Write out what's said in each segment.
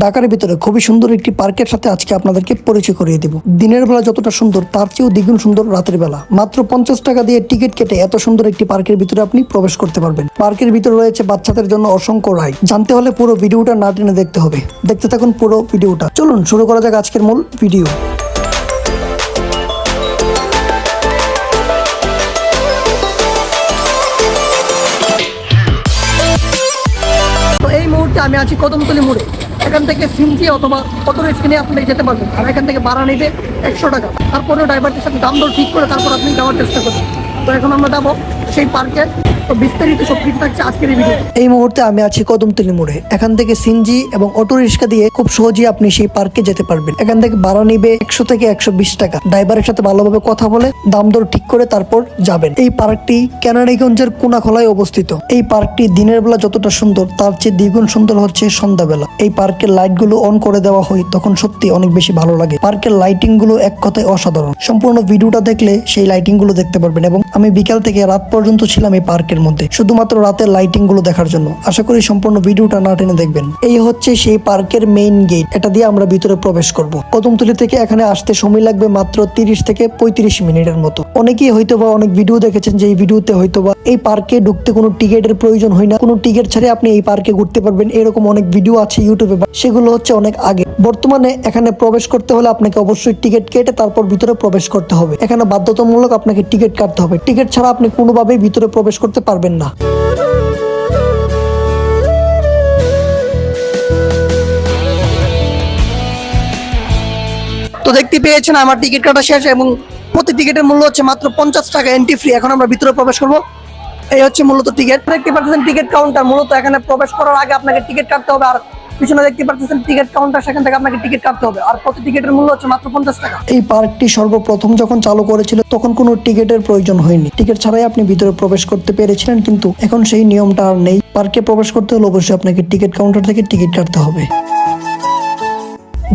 ঢাকার ভিতরে খুবই সুন্দর একটি পার্কের সাথে আজকে আপনাদেরকে পরিচয় করিয়ে দিব। দিনের বেলা যতটা সুন্দর, তার চেয়েও দ্বিগুণ সুন্দর রাতের বেলা। মাত্র পঞ্চাশ টাকা দিয়ে টিকিট কেটে এত সুন্দর একটি পার্কের ভিতরে আপনি প্রবেশ করতে পারবেন। পার্কের ভিতরে রয়েছে বাচ্চাদের জন্য অসংখ্য রাইড। জানতে হলে পুরো ভিডিওটা না টেনে দেখতে হবে। দেখতে থাকুন পুরো ভিডিওটা। চলুন, শুরু করা যাক আজকের মূল ভিডিও। আমি আছি কদমতলি মোড়ে। এখান থেকে সিমজি অথবা অটো রিক্সা নিয়ে আপনি যেতে পারবেন। আর এখান থেকে ভাড়া নিতে একশো টাকা। তারপরে ড্রাইভারটির সাথে দাম দর ঠিক করে তারপর আপনি যাওয়ার চেষ্টা করবেন। তো এখন আমরা যাব সেই পার্কে তো বিস্তারিত সব কিছু থাকছে আজকের এই ভিডিও এই মুহূর্তে আমি আছি কদমতলি মোড়ে এখান থেকে সিনজি এবং অটো রিক্সা দিয়ে খুব সহজেই আপনি সেই পার্কে যেতে পারবেন। এখান থেকে ভাড়া নিবে একশো থেকে একশো বিশ টাকা। ড্রাইভারের সাথে ভালোভাবে কথা বলে দাম দর ঠিক করে তারপর যাবেন। এই পার্কটি কেনারিগঞ্জের কোনাখলায় অবস্থিত। এই পার্কটি দিনের বেলা যতটা সুন্দর, তার চেয়ে দ্বিগুণ সুন্দর হচ্ছে সন্ধ্যাবেলা। এই পার্কের লাইটগুলো অন করে দেওয়া হয় তখন সত্যি অনেক বেশি ভালো লাগে। পার্কের লাইটিংগুলো এক কথায় অসাধারণ। সম্পূর্ণ ভিডিওটা দেখলে সেই লাইটিংগুলো দেখতে পারবেন এবং আমি বিকাল থেকে রাত পর্যন্ত ছিলাম এই পার্কের মধ্যে, শুধুমাত্র রাতের লাইটিংগুলো দেখার জন্য। আশা করি সম্পূর্ণ ভিডিওটা না টেনে দেখবেন। এই হচ্ছে সেই পার্কের মেইন গেট এটা দিয়ে আমরা ভিতরে প্রবেশ করব। কদমতলি থেকে এখানে আসতে সময় লাগবে মাত্র তিরিশ থেকে পঁয়ত্রিশ মিনিটের মতো। অনেকেই হয়তো বা অনেক ভিডিও দেখেছেন যে এই ভিডিওতে হয়তো বা এই পার্কে ঢুকতে কোনো টিকিটের প্রয়োজন হয় না। কোনো টিকিট ছাড়ে আপনি এই পার্কে ঘুরতে পারবেন। এরকম অনেক ভিডিও আছে ইউটিউবে সেগুলো হচ্ছে অনেক আগে। বর্তমানে এখানে প্রবেশ করতে হলে আপনাকে অবশ্যই টিকিট কেটে তারপর ভিতরে প্রবেশ করতে হবে। এখানে বাধ্যতামূলক আপনাকে টিকিট কাটতে হবে। টিকিট ছাড়া আপনি কোনোভাবেই ভিতরে প্রবেশ করতে পারবেন না। তো দেখতে পেয়েছেন আমার টিকিট কাটা শেষ এবং প্রতি টিকিটের মূল্য হচ্ছে মাত্র পঞ্চাশ টাকা এন্ট্রি ফ্রি এখন আমরা ভিতরে প্রবেশ করব। এই হচ্ছে মূলত টিকিট। দেখতে পাচ্ছেন টিকিট কাউন্টার মূলত এখানে প্রবেশ করার আগে আপনাকে টিকিট কাটতে হবে। আর পিছনে দেখতে পাচ্ছেন টিকিট কাউন্টার সেখান থেকে আপনাকে টিকিট কাটতে হবে। আর প্রতি টিকিটের মূল্য হচ্ছে মাত্র পঞ্চাশ টাকা। এই পার্কটি সর্বপ্রথম যখন চালু করেছিল, তখন কোনো টিকিটের প্রয়োজন হয়নি। টিকিট ছাড়াই আপনি ভিতরে প্রবেশ করতে পেরেছিলেন, কিন্তু এখন সেই নিয়মটা আর নেই। পার্কে প্রবেশ করতে হলে অবশ্যই আপনাকে টিকিট কাউন্টার থেকে টিকিট কাটতে হবে।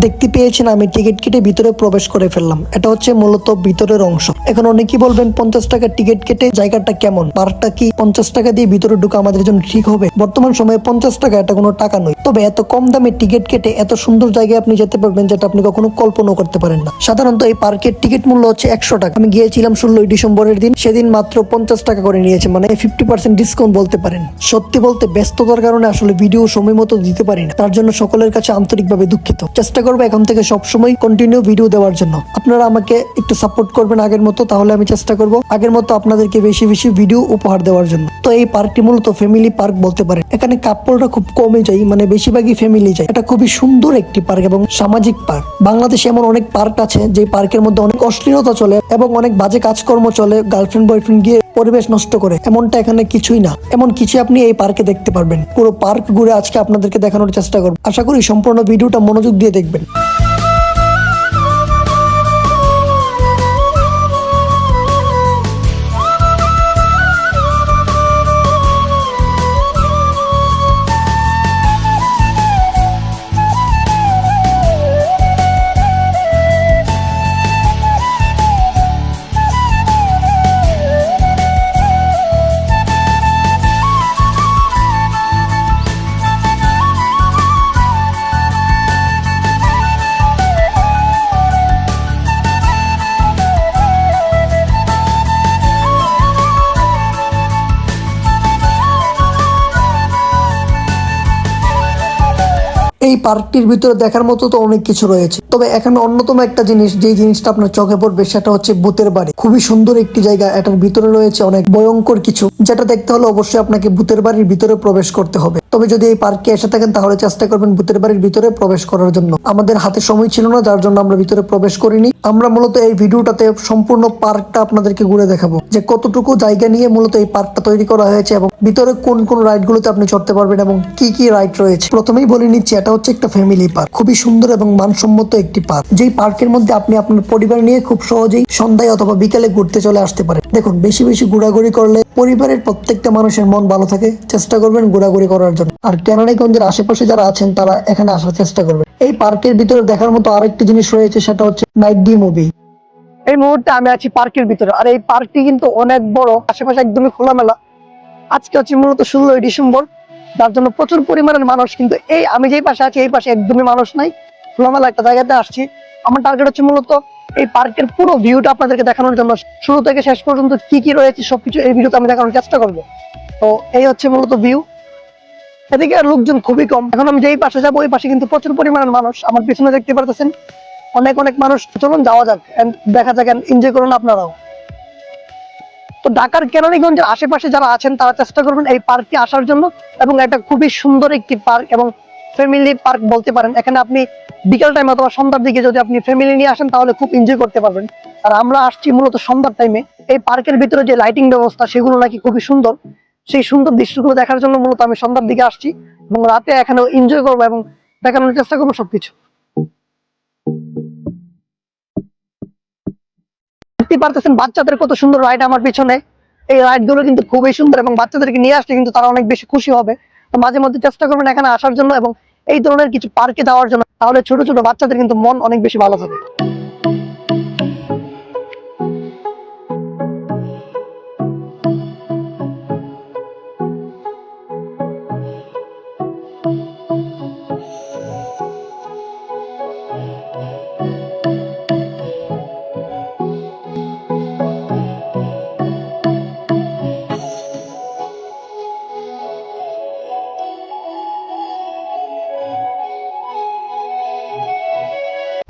দেখতে পেয়েছেন আমি টিকিট কেটে ভিতরে প্রবেশ করে ফেললাম। এটা হচ্ছে মূলত ভিতরের অংশ। এখন অনেকেই বলবেন, পঞ্চাশ টাকা টিকিট কেটে জায়গাটা কেমন? পার্কটা কি পঞ্চাশ টাকা দিয়ে ভিতরে ঢুকা আমাদের জন্য ঠিক হবে? বর্তমান সময়ে পঞ্চাশ টাকা এটা কোনো টাকা নয়। তবে এত কম দামে টিকিট কেটে এত সুন্দর জায়গায় আপনি যেতে পারবেন যেটা আপনি কখনো কল্পনাও করতে পারেন না। সাধারণত এই পার্কের টিকিট মূল্য হচ্ছে একশো টাকা। আমি গিয়েছিলাম ষোলোই ডিসেম্বরের দিন। সেদিন মাত্র পঞ্চাশ টাকা করে নিয়েছে মানে ফিফটি পার্সেন্ট ডিসকাউন্ট বলতে পারেন। সত্যি বলতে ব্যস্ততার কারণে আসলে ভিডিও সময় মতো দিতে পারি না। তার জন্য সকলের কাছে আন্তরিকভাবে দুঃখিত। চেষ্টা করব এখন থেকে সবসময় কন্টিনিউ ভিডিও দেওয়ার জন্য। আপনারা আমাকে একটু সাপোর্ট করবেন আগের মতো, তাহলে আমি চেষ্টা করব আগের মতো আপনাদেরকে বেশি বেশি ভিডিও উপহার দেওয়ার জন্য। তো এই পার্কটি মূলত ফ্যামিলি পার্ক বলতে পারেন। এখানে কাপড়টা খুব কমে যায় মানে বেশিরভাগই ফ্যামিলি যায়। এটা খুবই সুন্দর একটি পার্ক এবং সামাজিক পার্ক বাংলাদেশে এমন অনেক পার্ক আছে যে পার্কের মধ্যে অনেক অশ্লীলতা চলে এবং অনেক বাজে কাজকর্ম চলে। গার্লফ্রেন্ড বয়ফ্রেন্ড গিয়ে পরিবেশ নষ্ট করে, এমনটা এখানে কিছুই না। এমন কিছু আপনি এই পার্কে দেখতে পারবেন। পুরো পার্ক ঘুরে আজকে আপনাদেরকে দেখানোর চেষ্টা করব। আশা করি সম্পূর্ণ ভিডিওটা মনোযোগ দিয়ে দেখবেন। এই পার্কটির ভিতরে দেখার মতো তো অনেক কিছু রয়েছে। তবে এখানে অন্যতম একটা জিনিস যে জিনিসটা আপনার চোখে পড়বে, সেটা হচ্ছে ভূতের বাড়ি। খুবই সুন্দর একটি জায়গা, এটার ভিতরে রয়েছে অনেক ভয়ঙ্কর কিছু, যেটা দেখতে হলে অবশ্যই আপনাকে ভূতের বাড়ির ভিতরে প্রবেশ করতে হবে। তবে যদি এই পার্কে এসে থাকেন, তাহলে চেষ্টা করবেন ভূতের বাড়ির ভিতরে প্রবেশ করার জন্য। আমাদের হাতে সময় ছিল না, যার জন্য আমরা ভিতরে প্রবেশ করিনি। আমরা মূলত এই ভিডিওটাতে সম্পূর্ণ পার্কটা আপনাদেরকে ঘুরে দেখাবো, যে কতটুকু জায়গা নিয়ে মূলত এই পার্কটা তৈরি করা হয়েছে এবং ভিতরে কোন কোন রাইড গুলোতে আপনি চড়তে পারবেন এবং কি কি রাইড রয়েছে। প্রথমেই বলে নিচ্ছি, এটা হচ্ছে একটা ফ্যামিলি পার্ক খুবই সুন্দর এবং মানসম্মত একটি পার্ক যেই পার্কের মধ্যে আপনি আপনার পরিবার নিয়ে খুব সহজেই সন্ধ্যায় অথবা বিকেলে ঘুরতে চলে আসতে পারেন। দেখুন, বেশি বেশি ঘোরাঘুরি করলে পরিবারের প্রত্যেকটা মানুষের মন ভালো থাকে। চেষ্টা করবেন ঘোরাঘুরি করার জন্য। আর কেনারাইগঞ্জের আশেপাশে যারা আছেন, তারা এখানে আসার চেষ্টা করবেন। এই পার্কের ভিতরে দেখার মতো আরেকটি জিনিস রয়েছে, সেটা হচ্ছে নাইট ডি মুভি এই মুহূর্তে আমি আছি পার্কের ভিতরে। আর এই পার্কটি কিন্তু অনেক বড়, আশেপাশে একদমই খোলামেলা। আজকে হচ্ছে মূলত ষোলোই ডিসেম্বর। যার জন্য প্রচুর পরিমাণের মানুষ, কিন্তু এই আমি যেই পাশে আছি, এই পাশে একদমই মানুষ নাই। খোলামেলা একটা জায়গাতে আসছি। আমার টার্গেট হচ্ছে মূলত এই পার্কের পুরো ভিউটা আপনাদেরকে দেখানোর জন্য। শুরু থেকে শেষ পর্যন্ত কি কি রয়েছে সবকিছু এই ভিডিওতে আমি দেখানোর চেষ্টা করব। তো এই হচ্ছে মূলত ভিউ এদিকে লোকজন খুবই কম। এখন আমি যেই পাশে যাব, ওই পাশে কিন্তু প্রচুর পরিমাণের মানুষ। আমার পিছনে দেখতে পারতেছেন অনেক অনেক মানুষ। চলুন যাওয়া যাক দেখা যাক এনজয় করুন আপনারাও। তো ঢাকার কেরানীগঞ্জের আশেপাশে যারা আছেন, তারা চেষ্টা করবেন এই পার্কে আসার জন্য এবং এটা খুবই সুন্দর একটি পার্ক এবং ফ্যামিলি পার্ক বলতে পারেন। এখানে আপনি বিকেল টাইম অথবা সন্ধ্যার দিকে যদি আপনি ফ্যামিলি নিয়ে আসেন, তাহলে খুব এনজয় করতে পারবেন। আর আমরা আসছি মূলত সন্ধ্যার টাইমে এই পার্কের ভিতরে যে লাইটিং ব্যবস্থা, সেগুলো নাকি খুবই সুন্দর। সেই সুন্দর দৃশ্যগুলো দেখার জন্য মূলত আমি সন্ধ্যার দিকে আসছি এবং রাতে এখানে এনজয় করব এবং দেখানোর চেষ্টা করব সবকিছু। দেখতে পারতেছেন বাচ্চাদের কত সুন্দর রাইড আমার পিছনে। এই রাইডগুলো কিন্তু খুবই সুন্দর এবং বাচ্চাদেরকে নিয়ে আসলে কিন্তু তারা অনেক বেশি খুশি হবে। তো মাঝে মধ্যে চেষ্টা করবেন এখানে আসার জন্য এবং এই ধরনের কিছু পার্কে যাওয়ার জন্য, তাহলে ছোট ছোট বাচ্চাদের কিন্তু মন অনেক বেশি ভালো থাকে।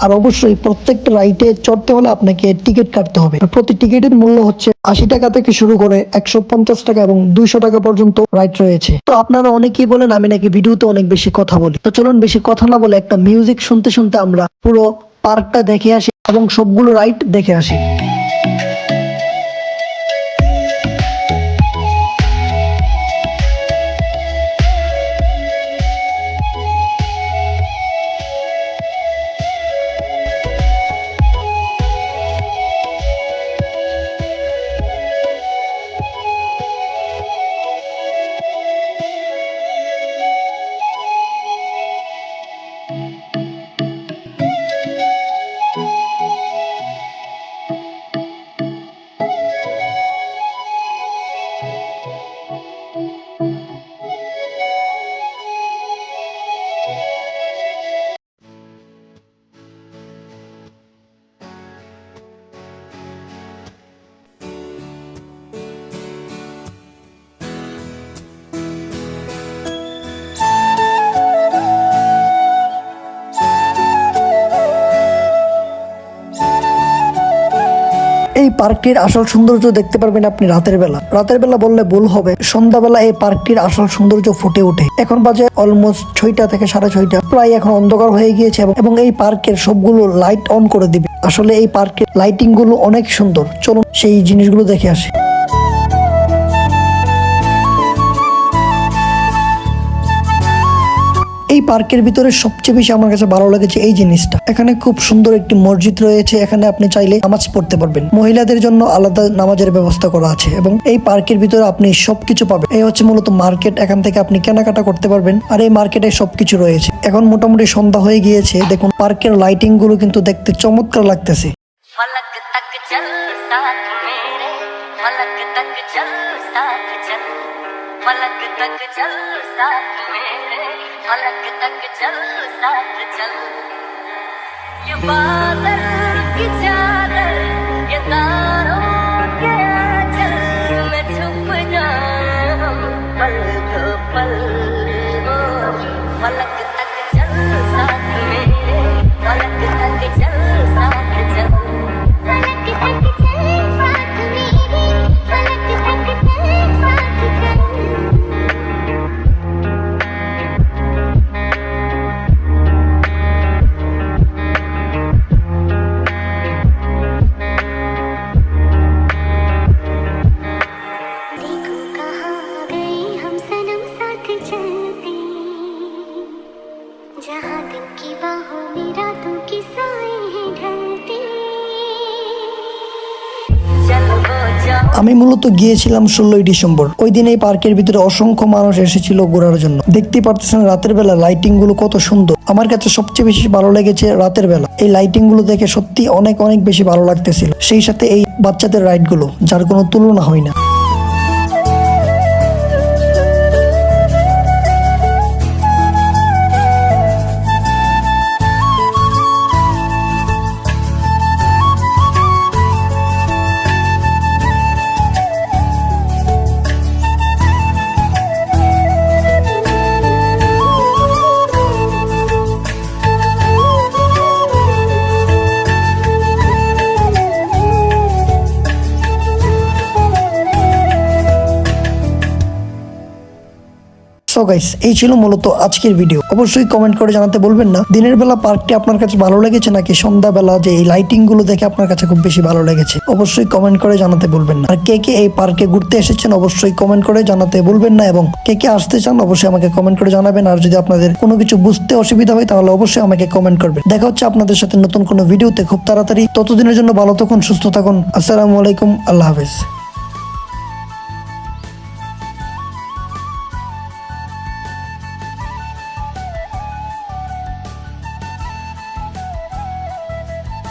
আর অবশ্যই প্রত্যেকটা রাইটে চড়তে হলে আপনাকে টিকিট কাটতে হবে। প্রতি টিকিটের মূল্য হচ্ছে আশি টাকা থেকে শুরু করে একশো পঞ্চাশ টাকা এবং দুইশো টাকা পর্যন্ত রাইট রয়েছে। তো আপনারা অনেকেই বলেন, আমি নাকি ভিডিওতে অনেক বেশি কথা বলি। তো চলুন, বেশি কথা না বলে একটা মিউজিক শুনতে শুনতে আমরা পুরো পার্কটা দেখে আসি এবং সবগুলো রাইড দেখে আসি। পার্কটির আসল সৌন্দর্য দেখতে পারবেন আপনি রাতের বেলা। রাতের বেলা বললে ভুল হবে। সন্ধ্যাবেলা এই পার্কটির আসল সৌন্দর্য ফুটে ওঠে। এখন বাজে অলমোস্ট ছয়টা থেকে সাড়ে ছয়টা। প্রায় এখন অন্ধকার হয়ে গিয়েছে এবং- এই পার্কের সবগুলো লাইট অন করে দিবে। আসলে এই পার্কের লাইটিংগুলো অনেক সুন্দর। চলুন সেই জিনিসগুলো দেখে আসি। এই পার্কের ভিতরে সবচেয়ে বেশি আমার কাছে ভালো লেগেছে এই জিনিসটা এখানে খুব সুন্দর একটি মসজিদ রয়েছে এখানে আপনি চাইলে নামাজ পড়তে পারবেন মহিলাদের জন্য আলাদা নামাজের ব্যবস্থা করা আছে এবং এই পার্কের ভিতরে আপনি সবকিছু পাবেন এই হচ্ছে মূলত মার্কেট এখান থেকে আপনি কেনাকাটা করতে পারবেন আর এই মার্কেটে সবকিছু রয়েছে এখন মোটামুটি সন্ধ্যা হয়ে গিয়েছে দেখুন পার্কের লাইটিং গুলো কিন্তু দেখতে চমৎকার লাগতেছে फलक तक चल साथ मेरे फलक तक चल साथ चल। ये बादल আমি মূলত গিয়েছিলাম ষোলোই ডিসেম্বর। ওই দিন এই পার্কের ভিতরে অসংখ্য মানুষ এসেছিল ঘোরার জন্য। দেখতে পারতেছেন রাতের বেলা লাইটিংগুলো কত সুন্দর। আমার কাছে সবচেয়ে বেশি ভালো লেগেছে রাতের বেলা। এই লাইটিংগুলো দেখে সত্যি অনেক অনেক বেশি ভালো লাগতেছিল। সেই সাথে এই বাচ্চাদের রাইডগুলো যার কোনো তুলনা হয় না। সো গাইস এই ছিল মূলত আজকের ভিডিও অবশ্যই কমেন্ট করে জানাতে বলবেন না। দিনের বেলা পার্কটি আপনার কাছে ভালো লেগেছে নাকি সন্ধ্যাবেলা যে এই লাইটিংগুলো দেখে আপনার কাছে খুব বেশি ভালো লেগেছে? অবশ্যই কমেন্ট করে জানাতে বলবেন না। আর কে কে এই পার্কে ঘুরতে এসেছেন অবশ্যই কমেন্ট করে জানাতে বলবেন না এবং কে কে আসতে চান অবশ্যই আমাকে কমেন্ট করে জানাবেন। আর যদি আপনাদের কোনো কিছু বুঝতে অসুবিধা হয় তাহলে অবশ্যই আমাকে কমেন্ট করবেন। দেখা হচ্ছে আপনাদের সাথে নতুন কোনো ভিডিওতে খুব তাড়াতাড়ি। ততদিনের জন্য ভালো থাকুন, সুস্থ থাকুন। আসসালামু আলাইকুম, আল্লাহ হাফেজ।